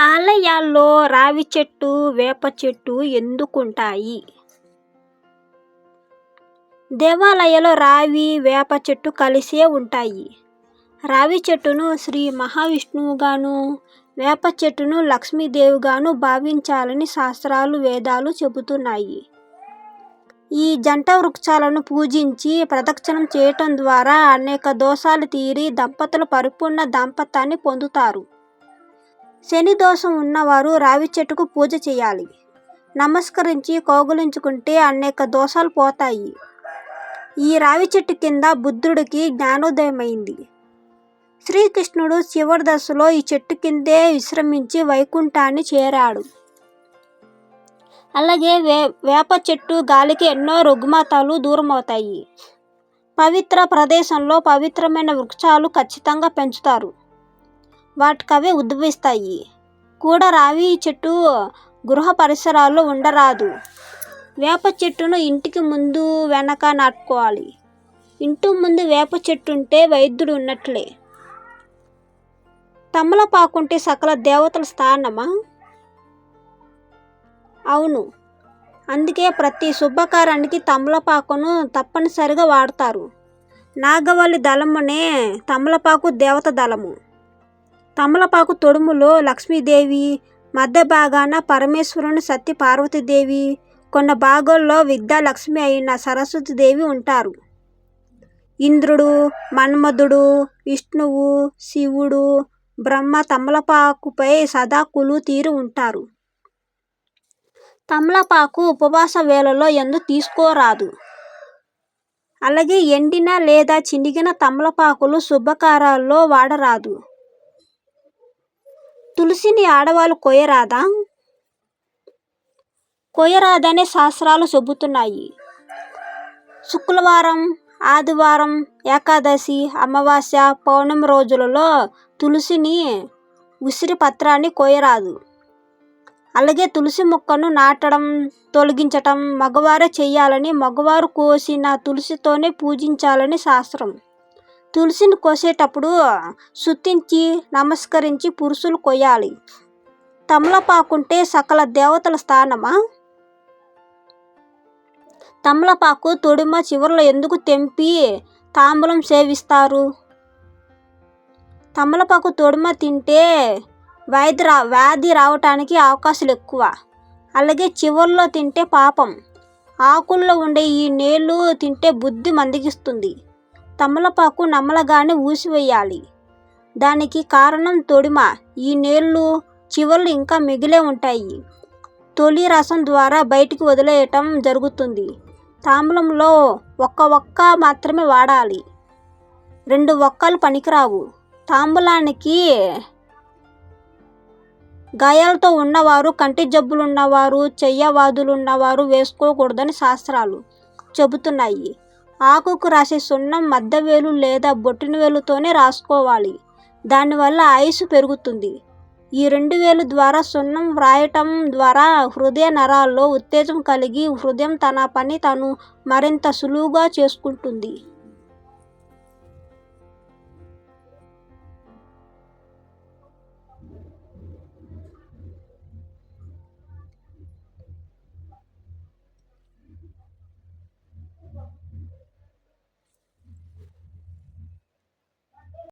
ఆలయాల్లో రావి చెట్టు వేప చెట్టు ఎందుకుంటాయి? దేవాలయాల్లో రావి వేప చెట్టు కలిసే ఉంటాయి. రావి చెట్టును శ్రీ మహావిష్ణువుగాను వేప చెట్టును లక్ష్మీదేవిగాను భావించాలని శాస్త్రాలు వేదాలు చెబుతున్నాయి. ఈ జంట వృక్షాలను పూజించి ప్రదక్షిణం చేయటం ద్వారా అనేక దోషాలు తీరి దంపతులు పరిపూర్ణ దాంపత్యాన్ని పొందుతారు. శని దోషం ఉన్నవారు రావి చెట్టుకు పూజ చేయాలి. నమస్కరించి కౌగులించుకుంటే అనేక దోషాలు పోతాయి. ఈ రావి చెట్టు కింద బుద్ధుడికి జ్ఞానోదయమైంది. శ్రీకృష్ణుడు చివరి దశలో ఈ చెట్టు కిందే విశ్రమించి వైకుంఠాన్ని చేరాడు. అలాగే వే వేప చెట్టు గాలికి ఎన్నో రుగ్మతాలు దూరమవుతాయి. పవిత్ర ప్రదేశంలో పవిత్రమైన వృక్షాలు ఖచ్చితంగా పెంచుతారు. వాటికవే ఉద్భవిస్తాయి. కూడా రావి చెట్టు గృహ పరిసరాల్లో ఉండరాదు. వేప చెట్టును ఇంటికి ముందు వెనక నాటుకోవాలి. ఇంటి ముందు వేప చెట్టు ఉంటే వైద్యుడు ఉన్నట్లే. తమలపాకుంటే సకల దేవతల స్థానమా? అవును. అందుకే ప్రతి శుభకారానికి తమలపాకును తప్పనిసరిగా వాడతారు. నాగవల్లి దళమునే తమలపాకు దేవత దళము. తమలపాకు తొడుములో లక్ష్మీదేవి మధ్య భాగాన పరమేశ్వరుని సత్య పార్వతీదేవి కొన్ని భాగాల్లో విద్యాలక్ష్మి అయిన సరస్వతీదేవి ఉంటారు. ఇంద్రుడు మన్మధుడు విష్ణువు శివుడు బ్రహ్మ తమలపాకుపై సదా కులు తీరు ఉంటారు. తమలపాకు ఉపవాస వేళలో ఎందు తీసుకోరాదు. అలాగే ఎండిన లేదా చినిగిన తమలపాకులు శుభకారాల్లో వాడరాదు. తులసిని ఆడవాళ్ళు కొయ్యరాదా? కొయ్యరాదనే శాస్త్రాలు చెబుతున్నాయి. శుక్రవారం ఆదివారం ఏకాదశి అమావాస్య పౌర్ణమి రోజులలో తులసిని ఉసిరి పత్రాన్ని కోయరాదు అలాగే తులసి మొక్కను నాటడం తొలగించటం మగవారే చేయాలని మగవారు కోసిన తులసితోనే పూజించాలని శాస్త్రం. తులసిని కోసేటప్పుడు శుద్ధించి నమస్కరించి పురుషులు కొయ్యాలి. తమలపాకుంటే సకల దేవతల స్థానమా? తమలపాకు తొడిమ చివరిలో ఎందుకు తెంపి తాంబూలం సేవిస్తారు? తమలపాకు తొడిమ తింటే వ్యాధి రా వ్యాధి రావటానికి అవకాశాలు ఎక్కువ. అలాగే చివరిలో తింటే పాపం. ఆకుల్లో ఉండే ఈ నీళ్ళు తింటే బుద్ధి మందగిస్తుంది. తమలపాకు నమ్మలగానే ఊసివేయాలి. దానికి కారణం తొడిమ. ఈ నీళ్ళు చివర్లు ఇంకా మిగిలే ఉంటాయి. తొలి రసం ద్వారా బయటికి వదిలేయటం జరుగుతుంది. తాంబూలంలో ఒక్క ఒక్క మాత్రమే వాడాలి. రెండు ఒక్కలు పనికిరావు. తాంబూలానికి గాయాలతో ఉన్నవారు కంటి జబ్బులు ఉన్నవారు చెయ్యవాదులు ఉన్నవారు వేసుకోకూడదని శాస్త్రాలు చెబుతున్నాయి. ఆకుకు రాసే సున్నం మద్దవేలు లేదా బొట్టిన వేలుతోనే రాసుకోవాలి. దానివల్ల ఆయుసు పెరుగుతుంది. ఈ రెండు వేలు ద్వారా సున్నం వ్రాయటం ద్వారా హృదయ నరాల్లో ఉత్తేజం కలిగి హృదయం తన పని తను మరింత సులువుగా చేసుకుంటుంది.